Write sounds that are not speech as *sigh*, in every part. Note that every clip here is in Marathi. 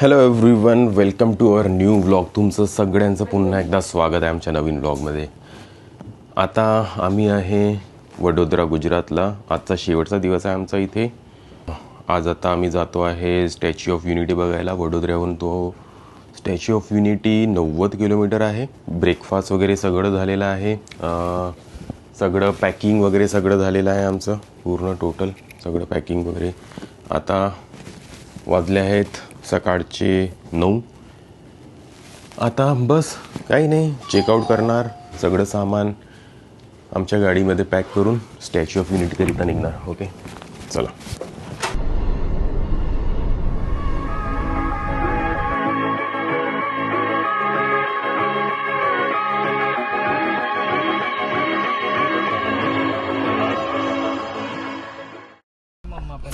Hello everyone welcome to our new vlog तुमचं सगळ्यांचं पुन्हा एकदा स्वागत आहे आमच्या नवीन व्लॉगमध्ये आता आम्ही आहे वडोदरा गुजरातला. आजचा शेवटचा दिवस आहे आमचा इथे. आज आता आम्ही जातो आहे स्टॅच्यू ऑफ युनिटी बघायला. वडोदऱ्याहून तो स्टॅच्यू ऑफ युनिटी नव्वद किलोमीटर आहे. ब्रेकफास्ट वगैरे सगळं झालेलं आहे. सगळं पॅकिंग वगैरे सगळं झालेलं आहे आमचं. पूर्ण टोटल सगळं पॅकिंग वगैरे. आता वाजले आहेत सकाळचे नऊ. आता बस काही नाही चेकआउट करणार सगळं सामान आमच्या गाडीमध्ये पॅक करून स्टॅच्यू ऑफ युनिटीकरिता निघणार ओके चला.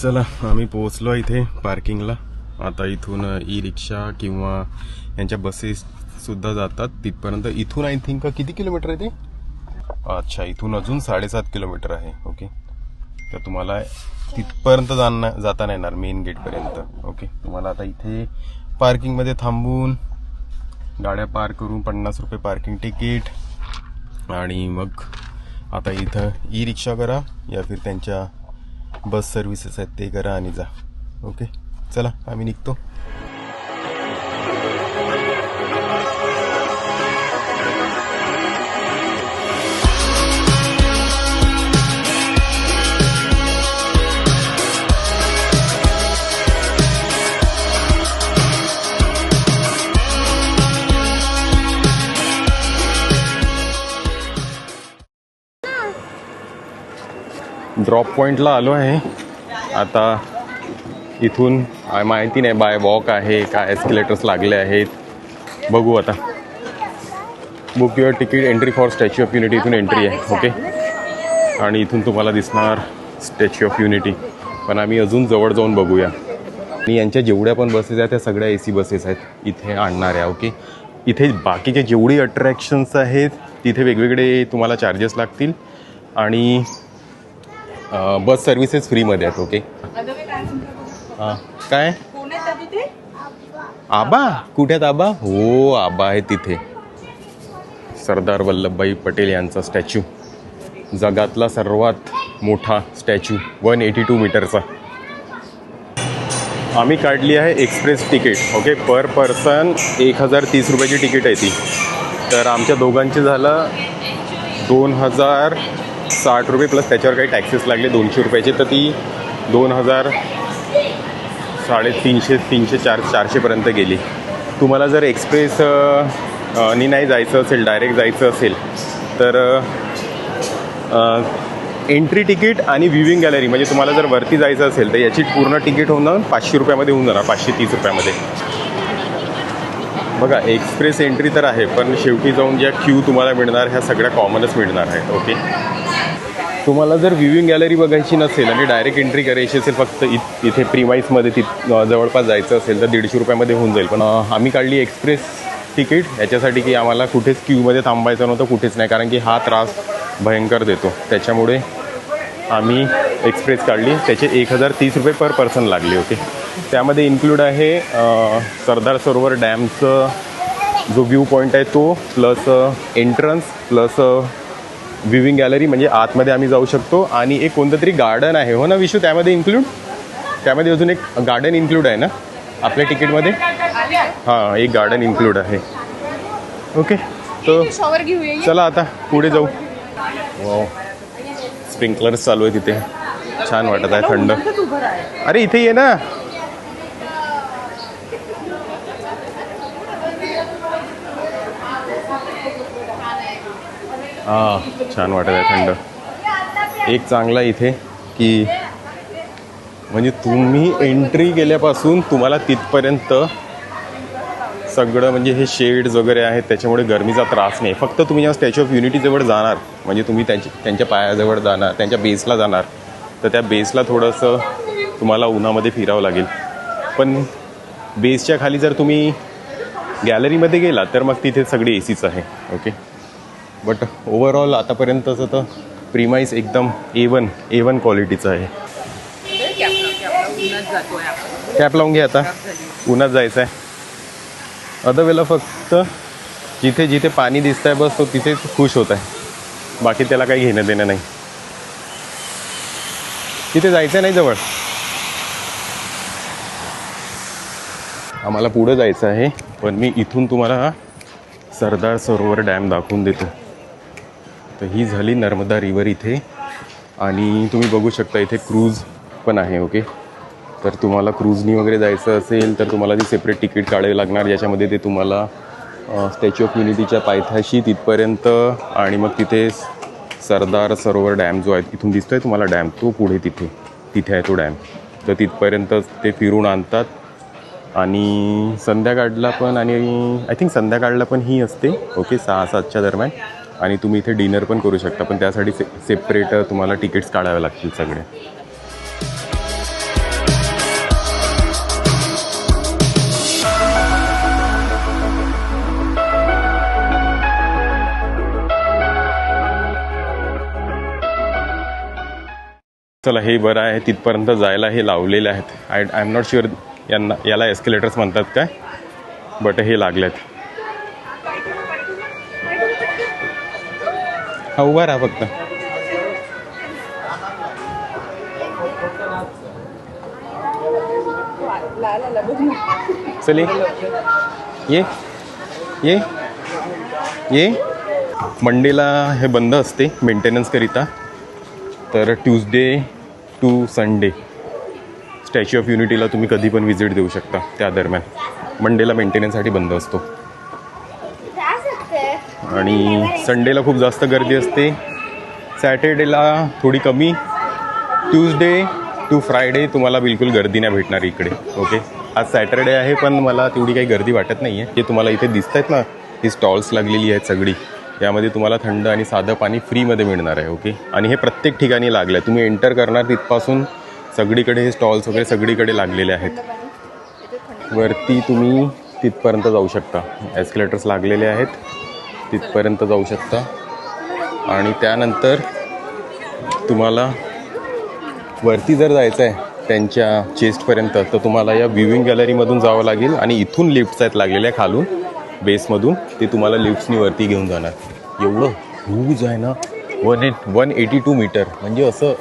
चला आम्ही पोहोचलो इथे पार्किंगला आता इथून ई रिक्षा किंवा यांच्या बसेस सुद्धा जातात तिथपर्यंत. इथून आय थिंक किती किलोमीटर आहे ते? अच्छा इथून अजून साडेसात किलोमीटर आहे. ओके तर तुम्हाला तिथपर्यंत जाणं जाता नाही येणार मेन गेटपर्यंत ओके तुम्हाला आता इथे पार्किंगमध्ये थांबून गाड्या पार्क करून पन्नास रुपये पार्किंग तिकीट आणि मग आता इथं ई रिक्षा करा या फिर त्यांच्या बस सर्व्हिसेस आहेत ते करा आणि जा. ओके चला आम्ही निघतो. ड्रॉप पॉईंटला आलो आहे. आता इथून माहिती नाही बाय वॉक आहे का एस्केलेटर्स लागले आहेत. बघू आता. Book your ticket entry for Statue of Unity इथून एंट्री आहे ओके आणि इथून तुम्हाला दिसणार स्टॅच्यू ऑफ युनिटी पण आम्ही अजून जवळ जाऊन बघूया. आणि यांच्या जेवढ्या पण बसेस आहेत त्या सगळ्या ए सी बसेस आहेत इथे आणणाऱ्या ओके इथे बाकीचे जेवढी अट्रॅक्शन्स आहेत तिथे वेगवेगळे तुम्हाला चार्जेस लागतील. आणि बस सर्व्हिसेस फ्रीमध्ये आहेत ओके हां. काय? आबा? कुठे आहेत आबा? हो आबा आहे तिथे. सरदार वल्लभभाई पटेल यांचा स्टॅच्यू. जगातला सर्वात मोठा स्टॅच्यू वन एटी टू मीटरचा. आम्ही काढली आहे express ticket okay? Per person एक हजार तीस रुपयाची तिकीट आहे ती. तर आमच्या दोघांचे झालं दोन हजार साठ रुपये प्लस त्याच्यावर काही टॅक्सेस लागले दोनशे रुपयाचे. तर ती दोन हजार साडेतीनशे तीनशे चार चारशेपर्यंत गेली. तुम्हाला जर एक्सप्रेस नी नाही जायचं असेल डायरेक्ट जायचं असेल तर एंट्री तिकीट आणि व्ह्यूविंग गॅलरी म्हणजे तुम्हाला जर वरती जायचं असेल तर याची पूर्ण तिकीट होऊन जाऊन पाचशे रुपयामध्ये होऊन जाणार पाचशे तीस रुपयामध्ये. बघा एक्सप्रेस एंट्री तर आहे पण शेवटी जाऊन ज्या क्यू तुम्हाला मिळणार ह्या सगळ्या कॉमनच मिळणार आहेत ओके? तुम्हाला जर व्ह्युविंग गॅलरी बघायची नसेल आणि डायरेक्ट एंट्री करायची असेल फक्त इत इथे प्रीमाईसमध्ये ति जवळपास जायचं असेल तर दीडशे रुपयामध्ये होऊन जाईल. पण आम्ही काढली एक्सप्रेस तिकीट याच्यासाठी की आम्हाला कुठेच क्यूमध्ये थांबायचं नव्हतं कुठेच नाही. कारण की हा त्रास भयंकर देतो. त्याच्यामुळे आम्ही एक्सप्रेस काढली. त्याचे एक हजार तीस रुपये पर पर्सन लागले होते त्यामध्ये इन्क्लूड आहे सरदार सरोवर डॅमचं जो व्ह्यू पॉईंट आहे तो plus entrance plus viewing gallery म्हणजे आतमध्ये आम्ही जाऊ शकतो. आणि एक कोणतं तरी गार्डन आहे. हो ना विशू? त्यामध्ये इन्क्लूड त्यामध्ये अजून एक गार्डन इन्क्लूड आहे ना? आपल्या तिकीटमध्ये? हां एक गार्डन इन्क्लूड आहे. ओके तर. चला आता पुढे जाऊ. वाव स्प्रिंकलर्स चालू आहे तिथे छान वाटत आहे थंड. अरे इथे ये ना. हा छान वाटत आहे थंड. एक चांगला इथे की म्हणजे तुम्ही एंट्री केल्यापासून तुम्हाला तिथपर्यंत सगळं म्हणजे हे शेड्स वगैरे आहेत त्याच्यामुळे गरमीचा त्रास नाही. फक्त तुम्ही जेव्हा स्टॅच्यू ऑफ युनिटीजवळ जाणार म्हणजे तुम्ही त्यांची त्यांच्या पायाजवळ जाणार त्यांच्या बेसला जाणार तर त्या बेसला थोडंसं तुम्हाला उन्हामध्ये फिरावं लागेल. पण बेसच्या खाली जर तुम्ही गॅलरीमध्ये गेला तर मग तिथे सगळी ए सीच आहे ओके बट ओवरऑल आतापर्यंतचं तर प्रिमाईस एकदम ए वन ए वन क्वालिटीचं आहे. कॅप लावून घ्या आता. उन्हात जायचं आहे अदर वेळेला फक्त जिथे जिथे पाणी दिसत आहे बस तो तिथे खुश होत आहे. बाकी त्याला काही घेणं देणं नाही. तिथे जायचं नाही जवळ. आम्हाला पुढं जायचं आहे पण मी इथून तुम्हाला सरदार सरोवर डॅम दाखवून देतो. तर ही झाली नर्मदा रिवर इथे. आणि तुम्ही बघू शकता इथे क्रूज पण आहे ओके? तर तुम्हाला क्रूजनी वगैरे जायचं असेल तर तुम्हाला ती सेपरेट तिकीट काढावी लागणार. ज्याच्यामध्ये ते तुम्हाला स्टॅच्यू ऑफ युनिटीच्या पायथ्याशी तिथपर्यंत आणि मग तिथे सरदार सरोवर डॅम जो आहे तिथून दिसतो आहे तुम्हाला डॅम. तो पुढे तिथे तिथे आहे तो डॅम. तर तिथपर्यंत ते फिरून आणतात. आणि संध्याकाळला पण आणि आय थिंक संध्याकाळला पण ही असते ओके? सहा सातच्या दरम्यान. आणि तुम्ही इथे डिनर पण करू शकता पण त्यासाठी से सेपरेट तुम्हाला तिकीट्स काढावे लागतील सगळे. चला हे बरं आहे तिथपर्यंत जायला हे लावलेले आहेत. I I am not sure यांना याला एस्केलेटर्स म्हणतात काय? बट हे लागले आहेत हा उभा राहा फक्त. चल. ये. ये. ये. ये मंडेला हे बंद असते मेंटेनन्सकरिता तर Tuesday to Sunday Statue of युनिटीला तुम्ही कधी पण व्हिजिट देऊ शकता त्या दरम्यान. मंडेला मेंटेनन्ससाठी बंद असतो. आणि संडेला खूप जास्त गर्दी असते. सॅटर्डेला थोडी कमी. ट्यूजडे टू फ्रायडे तुम्हाला बिलकुल गर्दी नाही भेटणार इकडे ओके? आज सॅटरडे आहे पण मला तेवढी काही गर्दी वाटत नाही आहे जे तुम्हाला इथे दिसत आहेत ना ही स्टॉल्स लागलेली आहेत सगळी. यामध्ये तुम्हाला थंड आणि साधं पाणी फ्रीमध्ये मिळणार आहे ओके? आणि हे प्रत्येक ठिकाणी लागलं आहे तुम्ही एंटर करणार तिथपासून सगळीकडे हे स्टॉल्स वगैरे सगळीकडे लागलेले आहेत. वरती तुम्ही तिथपर्यंत जाऊ शकता. एस्केलेटर्स लागलेले आहेत. तिथपर्यंत जाऊ शकता. आणि त्यानंतर तुम्हाला वरती जर जायचं आहे त्यांच्या चेस्टपर्यंत तर तुम्हाला या व्ह्यूविंग गॅलरीमधून जावं लागेल आणि इथून लिफ्ट्स आहेत लागलेल्या खालून बेसमधून ते तुम्हाला लिफ्ट्सनी वरती घेऊन जाणार. एवढं हूज आहे ना? One eight one eighty two metre म्हणजे असं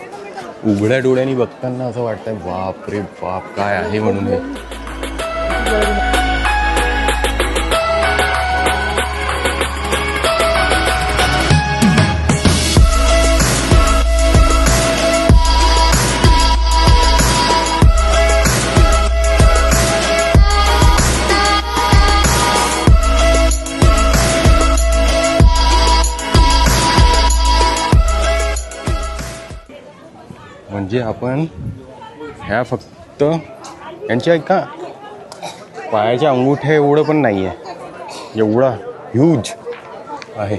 उघड्या डोळ्यांनी बघताना असं वाटतंय बाप रे बाप काय आहे म्हणून हे? म्हणजे आपण ह्या फक्त यांच्या का पायाच्या अंगुठ्या एवढं पण नाही आहे एवढा ह्यूज आहे.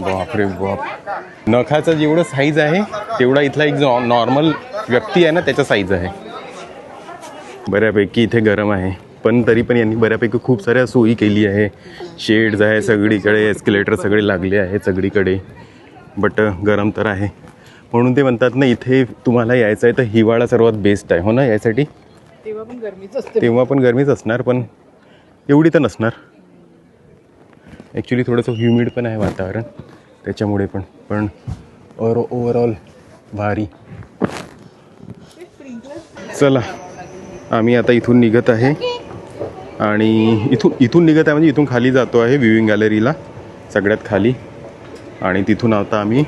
बापरे बाप. नखाचा जेवढं साईज आहे तेवढा इथला एक जो नॉर्मल व्यक्ती आहे ना त्याचा साईज आहे. बऱ्यापैकी इथे गरम आहे. पण तरी पण यांनी बऱ्यापैकी खूप साऱ्या सोयी केली आहे. शेड्स आहे सगळीकडे एस्केलेटर सगळे लागले आहे सगळीकडे. बट गरम तर आहे. म्हणून ते म्हणतात ना इथे तुम्हाला यायचं आहे तर हिवाळा सर्वात बेस्ट आहे. हो ना यासाठी? तेव्हा पण गरमीच असते. तेव्हा पण गरमीच असणार पण एवढी तर नसणार. ॲक्च्युली थोडंसं ह्युमिड पण आहे वातावरण त्याच्यामुळे पण पण ओवर ओव्हरऑल भारी. चला आम्ही आता इथून निघत आहे. आणि इथून इथून निघत आहे म्हणजे इथून खाली जातो आहे व्ह्यूइंग गॅलरीला सगळ्यात खाली. आणि तिथून आता आम्ही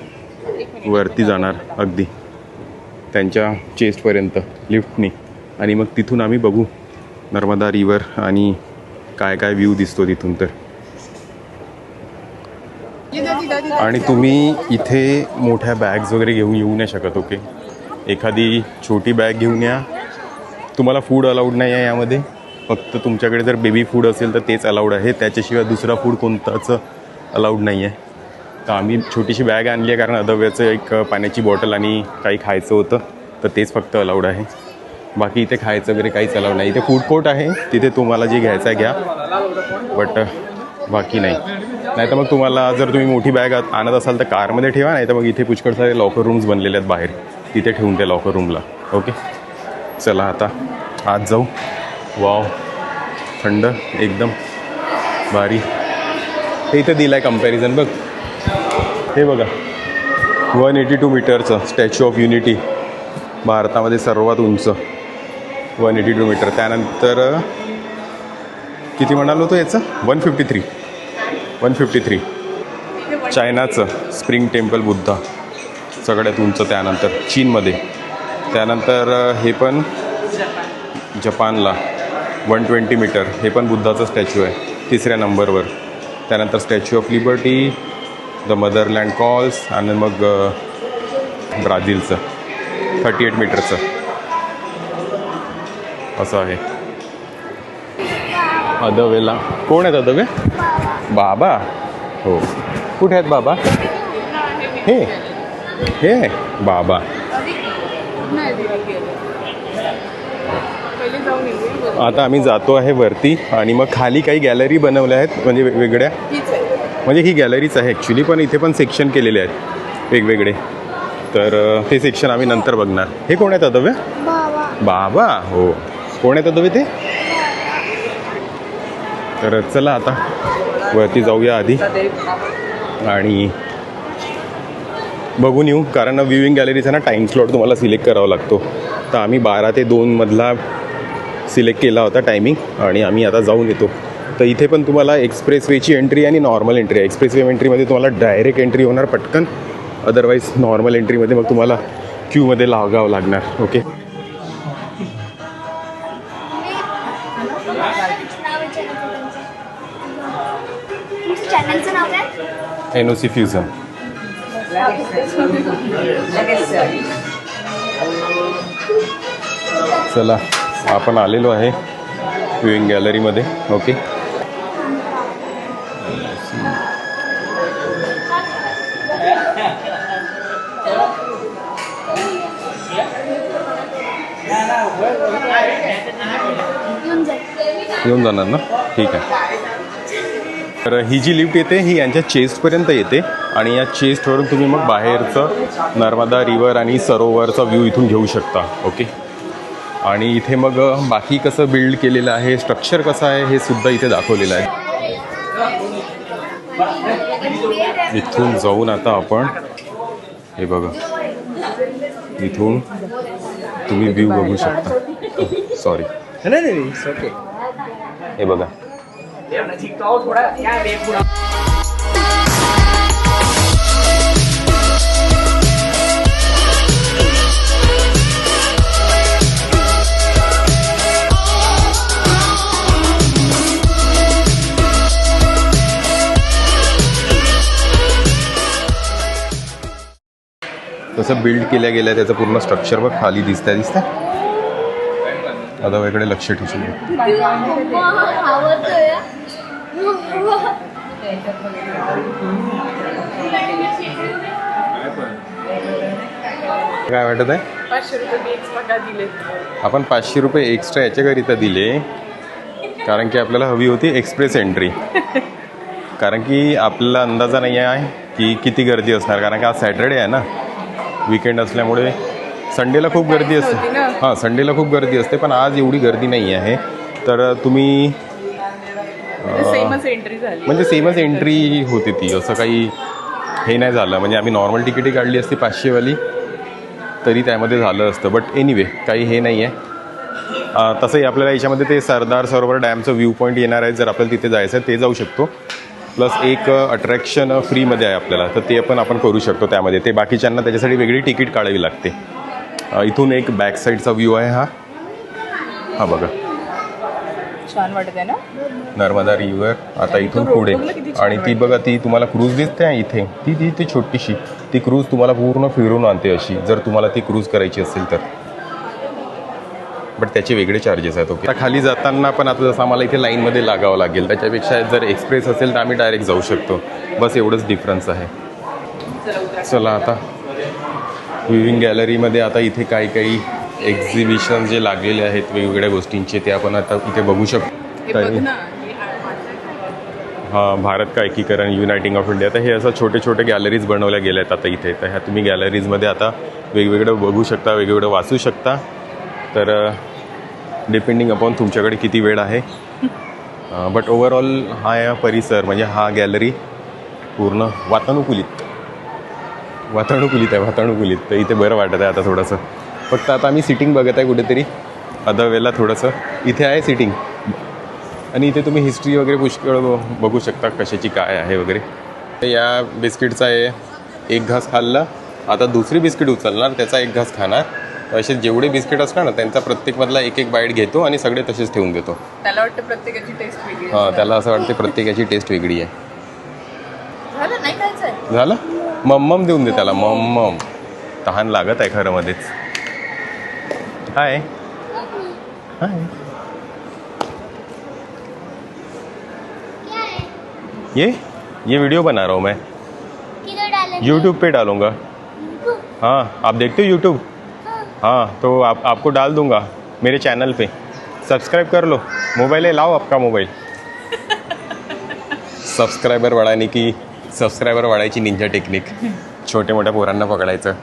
वरती जाणार अगदी. त्यांच्या चेस्टपर्यंत लिफ्टनी आणि मग तिथून आम्ही बघू नर्मदा रिवर आणि काय काय व्ह्यू दिसतो तिथून तर. आणि तुम्ही इथे मोठ्या बॅग्स वगैरे घेऊन येऊ नाही शकत ओके एखादी छोटी बॅग घेऊन या. तुम्हाला फूड अलाउड नाही आहे यामध्ये. फक्त तुमच्याकडे जर बेबी फूड असेल तर तेच अलाउड आहे. त्याच्याशिवाय दुसरा फूड कोणताच अलाउड नाही आहे. तर आम्ही छोटीशी बॅग आणली आहे कारण अदव्याचं एक पाण्याची बॉटल आणि काही खायचं होतं तर तेच फक्त अलाउड आहे. बाकी इथे खायचं वगैरे काहीच अलाउड नाही. इथे फूड कोर्ट आहे तिथे तुम्हाला जे घ्यायचं आहे घ्या. बट बाकी नाही. नाही तर मग तुम्हाला जर तुम्ही मोठी बॅग आणत असाल तर कारमध्ये ठेवा नाही तर मग इथे पुष्कळ सारे लॉकर रूम्स बनलेले आहेत बाहेर. तिथे ठेवून त्या लॉकर रूमला ओके चला आता आज जाऊ. वाव थंड एकदम भारी. हे इथं दिलं आहे कंपॅरिझन बघ. हे बघा. वन एटी टू मीटरचं स्टॅच्यू ऑफ युनिटी भारतामध्ये सर्वात उंच वन एटी टू मीटर. त्यानंतर किती म्हणालो तो याचं? One fifty three one fifty three चायनाचं spring Temple Buddha. सगळ्यात उंच त्यानंतर चीनमध्ये. त्यानंतर हे पण जपानला. One twenty metre. हे पण बुद्धाचं स्टॅच्यू आहे. तिसऱ्या नंबरवर. त्यानंतर Statue of Liberty The Motherland Calls आणि मग ब्राझीलचं थर्टी एट मीटरचं असं आहे. अदवेला. कोण आहेत अदवे? बाबा. हो. कुठे आहेत बाबा? हे. हे. बाबा. आता आम्ही जातो आहे वरती आणि मग खाली काही गॅलरी बनवल्या आहेत म्हणजे वेगवेगळ्या म्हणजे ही गॅलरीच आहे ॲक्च्युली पण इथे पण सेक्शन केलेले आहेत. वेगवेगळे. तर ते सेक्शन आम्ही नंतर बघणार. हे कोण आहेत अदव्य? बाबा. बाबा हो. कोण आहेत अदव्य ते? तर चला आता. वरती जाऊया आधी. आणि बघून येऊ. कारण व्ह्युइंग गॅलरीचा ना टाईम स्लॉट तुम्हाला सिलेक्ट करावा लागतो. तर आम्ही बारा ते दोनमधला सिलेक्ट केला होता टायमिंग आणि आम्ही आता जाऊन येतो. तर इथे पण तुम्हाला एक्सप्रेस वेची एंट्री आणि नॉर्मल एंट्री आहे. एक्सप्रेस वे एंट्रीमध्ये तुम्हाला डायरेक्ट एंट्री होणार पटकन. अदरवाईज नॉर्मल एंट्रीमध्ये मग तुम्हाला क्यूमध्ये लागावं लागणार. Okay N O C fusion चला आपण आलेलो आहे व्ह्युइंग गॅलरीमध्ये ओके येऊन जाणार ना? ठीक आहे. तर ही जी लिफ्ट येते ही यांच्या चेस्टपर्यंत येते आणि या चेस्टवरून तुम्ही मग बाहेरचं नर्मदा रिवर आणि सरोवरचा व्ह्यू इथून घेऊ शकता ओके आणि इथे मग बाकी कसं बिल्ड केलेलं आहे स्ट्रक्चर कसं आहे हे सुद्धा इथे दाखवलेलं आहे. इथून जाऊन आता आपण हे बघा. इथून तुम्ही *laughs* व्ह्यू बघू शकता. सॉरी नहीं नहीं नहीं ओके हे बघा. कसं बिल्ड केल्या गेलं त्याचं पूर्ण स्ट्रक्चर बघ खाली दिसतंय दिसतंय? आता वेगळे लक्ष ठेवशील. काय वाटत आहे आपण पाचशे रुपये एक्स्ट्रा याच्याकरिता दिले कारण की आपल्याला हवी होती एक्सप्रेस एंट्री कारण की आपल्याला अंदाजा नाही आहे की किती गर्दी असणार कारण की आज सॅटर्डे आहे ना. विकेंड असल्यामुळे संडेला खूप गर्दी असते. हां संडेला खूप गर्दी असते पण आज एवढी गर्दी नाही आहे. तर तुम्ही म्हणजे सेमच एंट्री होती ती. असं काही हे नाही झालं. म्हणजे आम्ही नॉर्मल तिकीटही काढली असती पाचशेवाली तरी त्यामध्ये झालं असतं. बट एनिवे काही हे नाही आहे तसंही आपल्याला याच्यामध्ये ते सरदार सरोवर डॅमचं व्ह्यू पॉईंट येणार आहे. जर आपल्याला तिथे जायचं आहे ते जाऊ शकतो. प्लस एक अट्रॅक्शन फ्रीमध्ये आहे आपल्याला. तर ते पण आपण करू शकतो त्यामध्ये. ते बाकीच्यांना त्याच्यासाठी वेगळी तिकीट काढावी लागते. इथून एक बॅक साईडचा व्ह्यू आहे हा. हा बघा. छान वाटत आहे ना? नर्मदा रिव्हर आता इथून पुढे. आणि ती बघा ती तुम्हाला क्रूज दिसते आहे इथे. ती ती ती छोटीशी. ती क्रूज तुम्हाला पूर्ण फिरून आणते अशी जर तुम्हाला ती क्रूज करायची असेल तर. बट त्याचे वेगळे चार्जेस आहेत ओके आता खाली जाताना पण आता जसं आम्हाला इथे लाईनमध्ये लागावं लागेल त्याच्यापेक्षा जर एक्सप्रेस असेल तर आम्ही डायरेक्ट जाऊ शकतो. बस एवढंच डिफरन्स आहे. चला आता. व्ह्युइंग गॅलरीमध्ये आता इथे काही काही एक्झिबिशन जे लागलेले आहेत वेगवेगळ्या गोष्टींचे ते आपण आता इथे बघू शकतो. हा भारत का एकीकरण युनायटिंग ऑफ इंडिया तर हे असं छोटे छोटे गॅलरीज बनवल्या गेल्या आहेत आता इथे. तर ह्या तुम्ही गॅलरीजमध्ये आता वेगवेगळं बघू शकता वेगवेगळं वाचू शकता. तर डिपेंडिंग अपॉन तुमच्याकडे किती वेळ आहे. *laughs* बट ओव्हरऑल हा या परिसर म्हणजे हा गॅलरी पूर्ण वातानुकूलित. वातानुकूलित आहे वातानुकूलित. तर इथे बरं वाटत आहे आता थोडंसं. फक्त आता आम्ही सिटिंग बघत आहे कुठेतरी. अदर वेळेला थोडंसं. इथे आहे सिटिंग आणि इथे तुम्ही हिस्ट्री वगैरे पुष्कळ बघू शकता कशाची काय आहे वगैरे. तर या बिस्किटचा आहे एक घास खाल्ला. आता दुसरी बिस्किट उचलणार त्याचा एक घास खाणार. असे जेवढे बिस्किट असणार ना त्यांचा प्रत्येकमधला एक एक बाईट घेतो आणि सगळे तसेच ठेवून देतो. त्याला वाटतं प्रत्येकाची टेस्ट वेगळी आहे. हां त्याला असं वाटते प्रत्येकाची टेस्ट वेगळी आहे. झालं? नाही खायचंय झालं? मम्मम देऊन दे त्याला मम्मम. तहान लागत आहे खरं मध्येच. हाय हाय क्या है ये ये वीडियो बना रहा हूँ मैं. किधर डालेंगे? यूट्यूब पे डालूंगा. हाँ आप देखते हो यूट्यूब हाँ तो आप आपको डाल दूंगा मेरे चैनल पे। सब्सक्राइब कर लो। मोबाइल है लाओ आपका मोबाइल। सबस्क्रायबर वाढायने की सबस्क्रायबर वाढायची निंजा टेक्निक छोट्या मोठ्या पोरांना पकडायचं.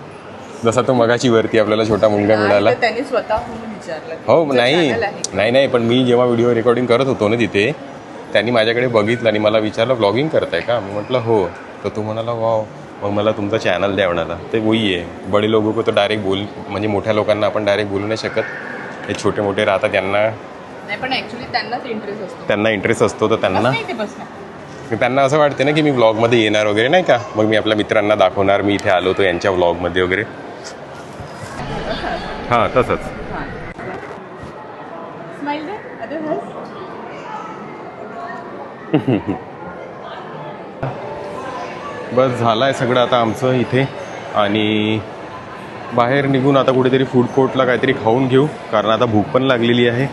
जसा तो मगाची वरती आपल्याला छोटा मुलगा मिळाला. तर त्यांनी स्वतःहून विचारलं. हो नाही? नाही नाही पण मी जेव्हा व्हिडिओ रेकॉर्डिंग करत होतो ना तिथे त्यांनी माझ्याकडे बघितलं आणि मला विचारलं ब्लॉगिंग करताय का? मी म्हटलं हो. तर तो म्हणाला वाव मग मला तुमचा चॅनल द्या म्हणाला. ते वही आहे. बडे लोगों को तर डायरेक्ट बोल म्हणजे मोठ्या लोकांना आपण डायरेक्ट बोलू नाही शकत. हे छोटे मोठे राहतात त्यांना नाही पण ऍक्च्युली त्यांनाच इंटरेस्ट असतो. त्यांना इंटरेस्ट असतो तर त्यांना त्यांना असं वाटते ना की मी व्लॉगमध्ये येणार वगैरे नाही का? मग मी आपल्या मित्रांना दाखवणार मी इथे आलो होतो यांच्या व्लॉगमध्ये वगैरे. हां तसंच. हस *laughs* बस झालं आहे सगळं आता आमचं इथे. आणि बाहेर निघून आता कुठेतरी फूड कोर्टला काहीतरी खाऊन घेऊ कारण आता भूक पण लागलेली आहे.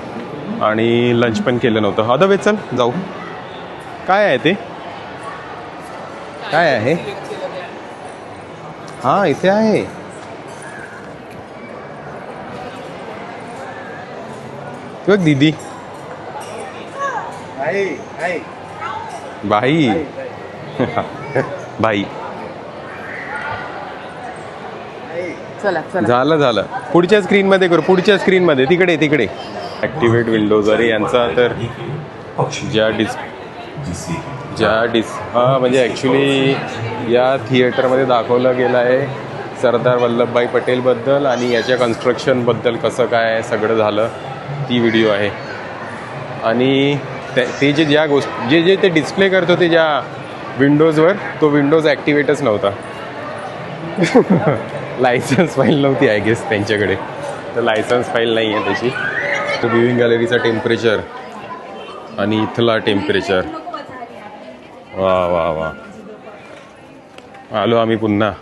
आणि लंच पण केलं नव्हतं. अदर वे चल जाऊ. काय आहे ते? काय आहे? हां इथे आहे. बघ दीदी. बाई. *laughs* बाई. चला चला. झालं झालं. पुढच्या स्क्रीनमध्ये करू. पुढच्या स्क्रीनमध्ये तिकडे तिकडे. ॲक्टिवेट विंडोज अरे यांचा तर ज्या डिस ज्या डिस हां म्हणजे ॲक्च्युली या थिएटरमध्ये दाखवलं गेलं आहे सरदार वल्लभभाई पटेलबद्दल आणि याच्या कन्स्ट्रक्शनबद्दल कसं काय सगळं झालं. ती व्हिडिओ आहे. आणि ते ते जे ज्या गोष्ट जे जे ते डिस्प्ले करत होते ज्या विंडोजवर तो विंडोज ॲक्टिवेटच नव्हता. लायसन्स फाईल नव्हती आय गेस त्यांच्याकडे. तर लायसन्स फाईल नाही आहे त्याची. तो व्ह्युइंग गॅलरीचा टेम्परेचर आणि इथला टेम्परेचर वा वा वा. आलो आम्ही पुन्हा.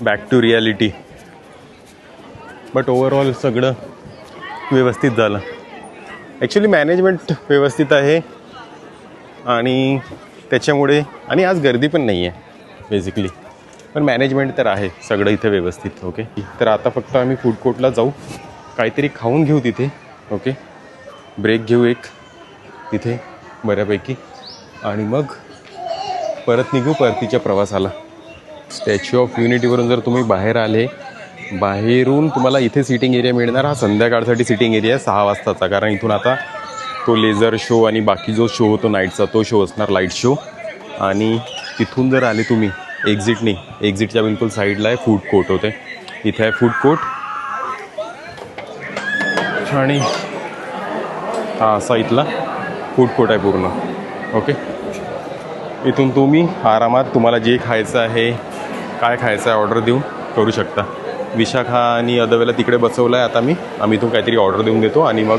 Back to reality but overall सगळं व्यवस्थित झालं. ॲक्च्युली मॅनेजमेंट व्यवस्थित आहे. आणि त्याच्यामुळे आणि आज गर्दी पण नाही आहे बेसिकली पण मॅनेजमेंट तर आहे सगळं इथे व्यवस्थित ओके तर आता फक्त आम्ही फूड कोर्टला जाऊ. काहीतरी खाऊन घेऊ तिथे ओके ब्रेक घेऊ एक तिथे बऱ्यापैकी. आणि मग परत निघू परतीच्या प्रवासाला. स्टॅच्यू ऑफ युनिटीवरून जर तुम्ही बाहेर आले बाहेरून तुम्हाला इथे सिटिंग एरिया मिळणार. हा संध्याकाळसाठी सिटिंग एरिया आहे सहा वाजताचा. कारण इथून आता तो लेझर शो आणि बाकी जो शो होतो नाईटचा तो शो असणार लाइट शो आणि तिथून जर आले तुम्ही एक्झिटनी एक्झिटच्या बिलकुल साईडला आहे फूड कोर्ट होते. इथे आहे फूड कोर्ट आणि हा असा इथला फूड कोर्ट आहे पूर्ण. ओके इथून तुम्ही आरामात तुम्हाला जे खायचं आहे काय खायचं आहे ऑर्डर देऊन करू शकता. विशाखा आणि अदवेला तिकडे बसवलं आहे आता मी आम्ही इथून काहीतरी ऑर्डर देऊन देतो आणि मग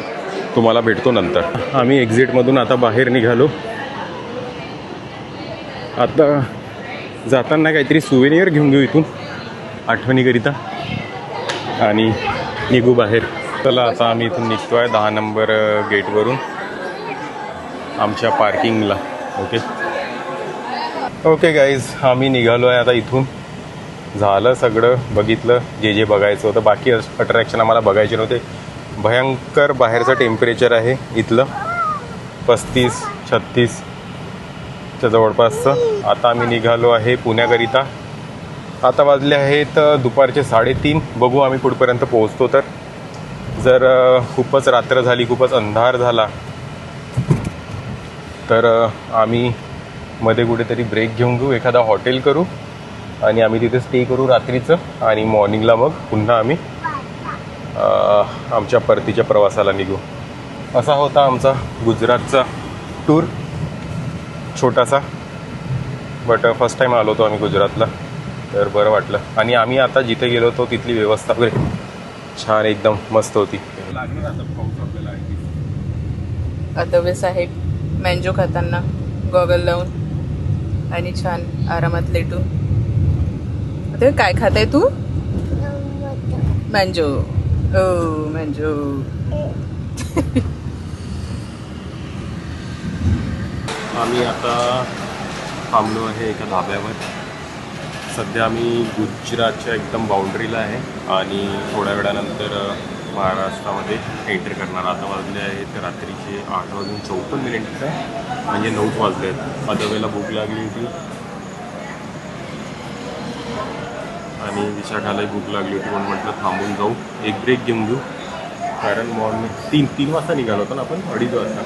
तुम्हाला भेटतो नंतर. आम्ही एक्झिटमधून आता बाहेर निघालो. आता जाताना काहीतरी सुवेनियर घेऊन घेऊ इथून आठवणीकरिता. आणि निघू बाहेर. चला आता आम्ही इथून निघतो आहे दहा नंबर गेटवरून आमच्या पार्किंगला ओके ओके गाईज आम्ही निघालो आहे आता इथून. झालं सगळं बघितलं. जे जे बघायचं होतं. बाकी अट्रॅक्शन आम्हाला बघायचे नव्हते. भयंकर बाहेरचं टेम्परेचर आहे इथलं. पस्तीस छत्तीसच्या जवळपासचं. आता आम्ही निघालो आहे पुण्याकरिता. आता वाजले आहेत दुपारचे साडेतीन. बघू आम्ही कुठपर्यंत पोहोचतो तर. जर खूपच रात्र झाली खूपच अंधार झाला तर आम्ही मध्ये कुठेतरी ब्रेक घेऊन घेऊ एखादा हॉटेल करू आणि आम्ही तिथे स्टे करू रात्रीचं आणि मॉर्निंगला मग पुन्हा आम्ही आमच्या परतीच्या प्रवासाला निघू. असा होता आमचा गुजरातचा टूर छोटासा बट फर्स्ट टाईम आलो होतो आम्ही गुजरातला. तर बरं वाटलं. आणि आम्ही आता जिथे गेलो होतो तिथली व्यवस्था वगैरे छान एकदम मस्त होती. अदवे साहेब मँजो खाताना गॉगल लावून आणि छान आरामात लेटून आता काय खाताय तू? मँजो Oh, ओ मँजो oh. आम्ही आता थांबलो आहे एका धाब्यावर. सध्या आम्ही गुजरातच्या एकदम बाउंड्रीला आहे आणि थोड्या वेळानंतर महाराष्ट्रामध्ये एंटर करणार. आता वाजले आहेत रात्रीचे आठ वाजून चौपन्न मिनिटचं म्हणजे नऊच वाजले आहेत अदवेला भूक लागली होती. आणि विशाखालाही भूक लागली होती म्हणून म्हटलं थांबून जाऊ. एक ब्रेक घेऊन घेऊ. कारण मॉर्निंग तीन तीन वाजता निघालो होतो ना आपण? अडीच वाजता.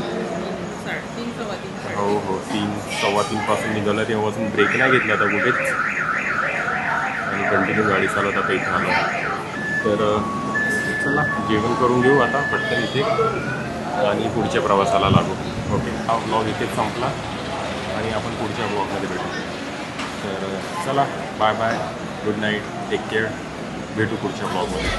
हो हो. तीन सव्वा तीनपासून निघालं. तेव्हापासून ब्रेक नाही घेतला आता कुठेच. आणि कंटिन्यू गाडी चालवत आता इथं आलो. तर चला जेवण करून घेऊ आता पटकन इथे. आणि पुढच्या प्रवासाला लागू. ओके. हा ब्लॉग इथेच संपला. आणि आपण पुढच्या ब्लॉगमध्ये भेटू. तर चला bye bye good night take care भेटू पुढच्या ब्लॉगमध्ये